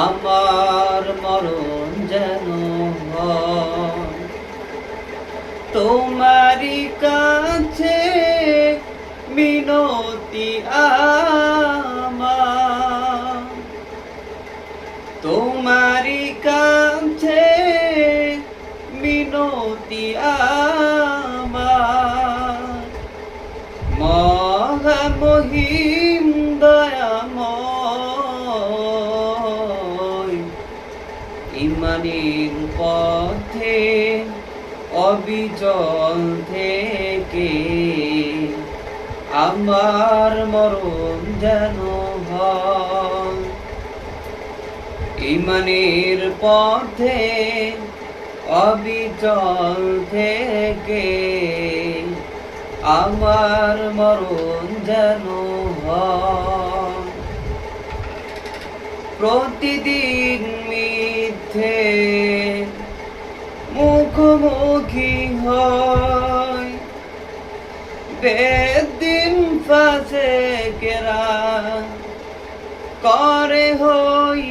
আমার মরণ যেন। তোমারি কাছে মিনতি আমার তোমারি কাছে মিনতি আমার ইমানের পথে অবিচল থেকে আমার মরণ যেন ইমানের পথে অবিচল থেকে আমার মরণ যেন প্রতিদিন মিথ্যে মুখোমুখি হয়। বেদিন ফাঁসে কেরা করে হই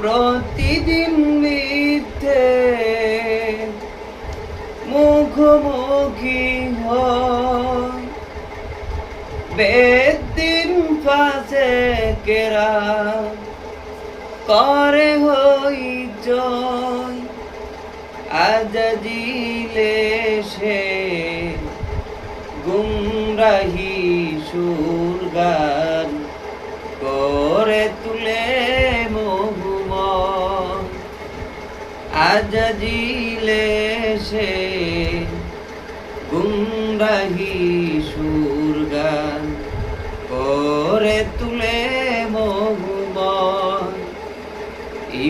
প্রতিদিন মিথ্যে মুখোমুখি হয়। বেদিন ফাঁসে কেরা করে হই জয়। আজ জিলে সে গুমরাহি সুর গান করে তুলে মহুম। আজ জিলে সে গুমরাহি সুর গান করে তুলে